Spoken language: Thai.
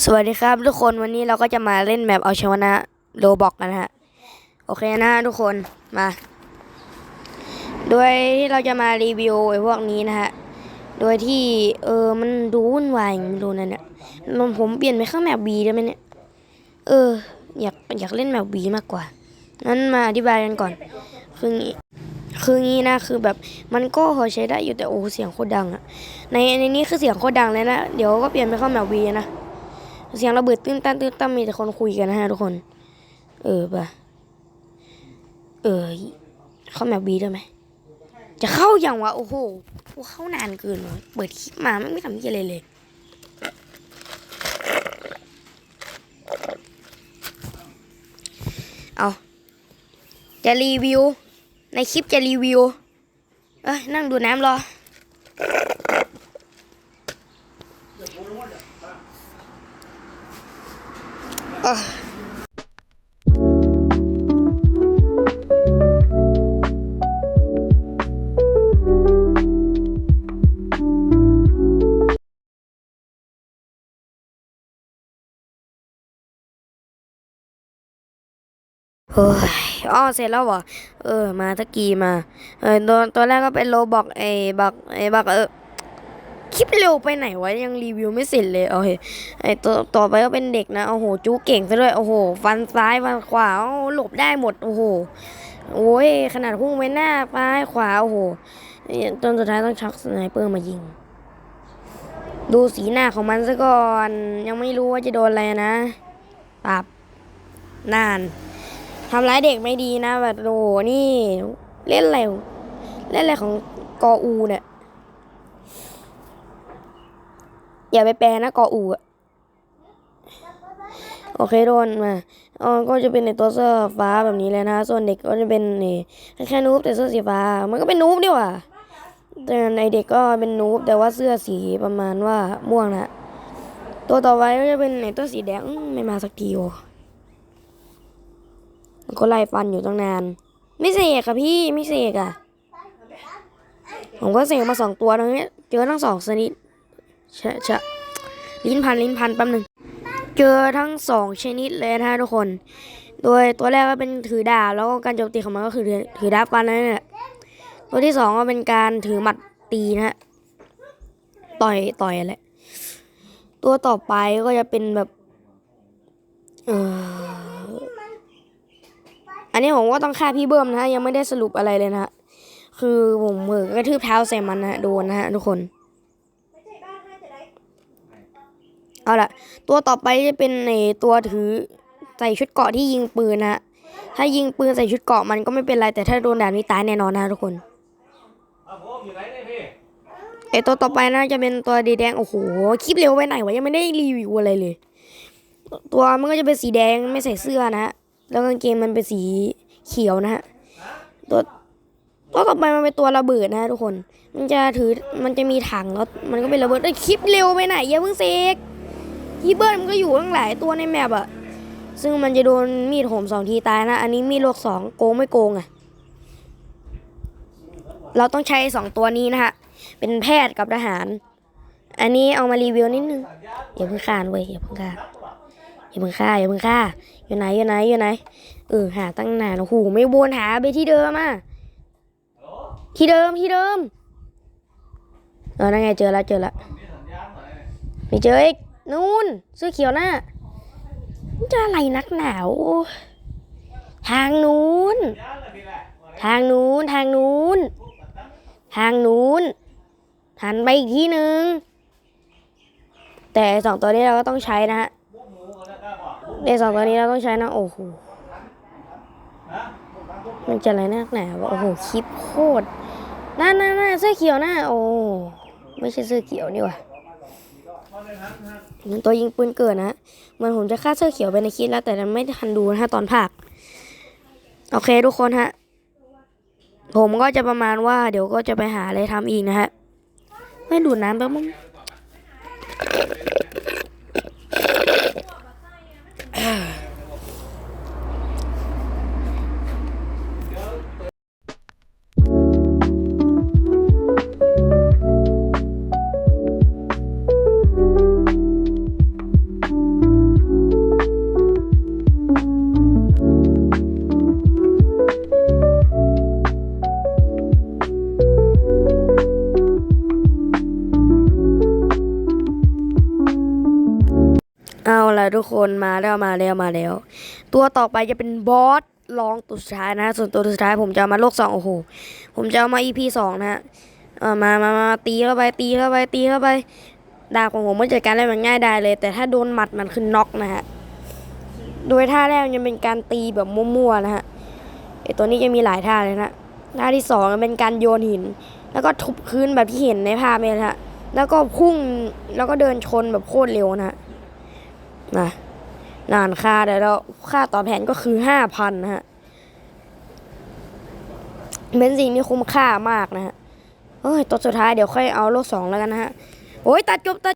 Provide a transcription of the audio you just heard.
สวัสดีครับ ทุกคนวันนี้เราก็จะมาเล่นแมปเอาชนะโรบอกกันฮะ โอเคนะทุกคนมาโดยที่เราจะมารีวิวไอ้พวกนี้นะฮะ โดยที่เออมันดูวุ่นวายไม่รู้นะเนี่ยมันผมเปลี่ยนไปข้างแมปบีได้ไหมเนี่ย เออ อยากอยากเล่นแมปบีมากกว่า นั้นมาอธิบายกันก่อน คืองี้คืองี้นะคือแบบมันก็พอใช้ได้อยู่แต่โอ้เสียงโคตรดังอะในในนี้คือเสียงโคตรดังเลยนะ เดี๋ยวก็เปลี่ยนไปเข้าแมปบีนะ เสียงระเบิดตื้นตันตื้นตันมีแต่คนคุยกันนะฮะทุกคน เออปะเออ เข้าแมปบีได้ไหม จะเข้าอย่างวะ โอ้โหกูเข้านานเกินเลยเปิดคลิปมาไม่ไม่ทำยี่อะไรเลย เอา จะรีวิว ในคลิปจะรีวิว เอ้ยนั่งดูน้ำรอ เออเฮ้ยอ๋อเสร็จแล้วเหรอ เออ มาตะกี้มา เออตัวตัวแรกก็เป็นโลบอกไอ้บักไอ้บักเออ คลิปเร็วไปไหนวะยังรีวิวไม่เสร็จเลยโอเคไอตัวต่อไปก็เป็นเด็กนะโอ้โหจูเก่งซะด้วยโอ้โหฟันซ้ายฟันขวาโอ้โหลบได้หมดโอ้โหโอ้ยขนาดพุ่งไปหน้าซ้ายขวาโอ้โหจนสุดท้ายต้องชักสไนเปอร์มายิง ดูสีหน้าของมันซะก่อน ยังไม่รู้ว่าจะโดนอะไรนะปรับนานทำร้ายเด็กไม่ดีนะแบบโอ้โหนี่ เล่นอะไรเล่นอะไรของกออูเนี่ย อย่าไปแปลนะกออูอะโอเคโดนมาอ๋อก็จะเป็นในตัวเสื้อฟ้าแบบนี้เลยนะ ส่วนเด็กก็จะเป็นนี่แค่นูบแต่เสื้อสีฟ้า มันก็เป็นนูบดีกว่าแต่ในเด็กก็เป็นนูบแต่ว่าเสื้อสีประมาณว่าม่วงนะตัวต่อไปก็จะเป็นในตัวสีแดงไม่มาสักทีโอมันก็ไล่ฟันอยู่ตั้งนาน ไม่เสกอะพี่ไม่เสกอะผมก็เสกมาสองตัวตรงนี้เจอทั้งสองชนิด ชะชะลิ้นพันลิ้นพันแป๊บหนึ่งเจอทั้งสองชนิดเลยนะฮะทุกคน โดยตัวแรกก็เป็นถือดาบแล้วก็การโจมตีของมันก็คือถือดาบฟันนั่นแหละตัวที่สองก็เป็นการถือหมัดตีนะฮะต่อยต่อยแหละตัวต่อไปก็จะเป็นแบบเอออันนี้ผมก็ต้องฆ่าพี่เบิ้มนะฮะยังไม่ได้สรุปอะไรเลยนะฮะคือผมเหมือกระทืบเท้าใส่มันนะฮะโดนนะฮะทุกคน เอาล่ะ ตัวต่อไปจะเป็นในตัวถือใส่ชุดเกราะที่ยิงปืนนะถ้ายิงปืนใส่ชุดเกราะมันก็ไม่เป็นไรแต่ถ้าโดนดาบนี้ตายแน่นอนนะทุกคนไอตัวต่อไปน่าจะเป็นตัวดีแดงโอ้โหคลิปเร็วไปไหนวะยังไม่ได้รีวิวอะไรเลย ตัวมันก็จะเป็นสีแดงไม่ใส่เสื้อนะฮะแล้วกางเกงมันเป็นสีเขียวนะฮะตัวตัวต่อไปมันเป็นตัวระเบิดนะทุกคน มันจะถือมันจะมีถังแล้วมันก็เป็นระเบิดไอคลิปเร็วไปไหนอย่าเพิ่งเซก พี่เบิร์มันก็อยู่ตั้งหลายตัวในแมปอะซึ่งมันจะโดนมีดโหมสองทีตายนะ อันนี้มีดโลกสองโกงไม่โกงอะเราต้องใช้สองตัวนี้นะฮะ เป็นแพทย์กับทหาร อันนี้เอามารีวิวนิดนึง อย่าเพิ่งฆ่าเว้ยอย่าเพิ่งฆ่า อย่าเพิ่งฆ่าอย่าเพิ่งฆ่า อยู่ไหนอยู่ไหนอยู่ไหน เออหาตั้งนานโอ้โหไม่วนหาไปที่เดิมอะที่เดิมที่เดิม เออนั่นไงเจอแล้วเจอแล้วไม่เจออีก นู่นเสื้อเขียวน่ะมันจะอะไรนักหนาว ทางนู้น ทางนู้น ทางนู้น ทางนู้น หันไปอีกที่หนึ่ง แต่สองตัวนี้เราก็ต้องใช้นะฮะเขาจะกล้าบอกในสองตัวนี้เราต้องใช้นะ โอ้โห มันจะอะไรนักหนาวโอ้โห คลิปโคตรน่าน่าน่าเสื้อเขียวน่าโอ้ ไม่ใช่เสื้อเขียวนี่หว่ะ ตัวยิงปืนเกิดนะเหมือนผมจะฆ่าเสื้อเขียวไปในคลิปแล้วแต่ไม่ทันดูนะฮะตอนภาคโอเคทุกคนฮะ ผมก็จะประมาณว่า เดี๋ยวก็จะไปหาอะไรทำอีกนะฮะ ไม่ดูดน้ำแป๊บนึง เอาละทุกคนมาแล้วมาแล้วมาแล้ว ตัวต่อไปจะเป็นบอสลองตัวสุดท้ายนะ ส่วนตัวสุดท้ายผมจะมาโลกสองโอ้โหผมจะเอามา EP สองนะฮะเออมามามาตีเข้าไปตีเข้าไปตีเข้าไปดาบของผมมันจัดการได้มันง่ายได้เลย แต่ถ้าโดนหมัดมันคือน็อกนะฮะโดยท่าแรกมันจะเป็นการตีแบบมั่วๆนะฮะไอตัวนี้จะมีหลายท่าเลยนะท่าที่สองเป็นการโยนหิน แล้วก็ทุบพื้นแบบที่เห็นในภาพเนี่ยนะฮะแล้วก็พุ่งแล้วก็เดินชนแบบโคตรเร็วนะฮะ นะนานค่าเดี๋ยวเราค่าต่อบแผนก็คือห้าพันนะฮะเป็นสิ่งที่คุ้มค่ามากนะฮะเอ้ยตัวสุดท้ายเดี๋ยวค่อยเอาโลกสองแล้วกันนะฮะ โอ้ยตัดจบตัด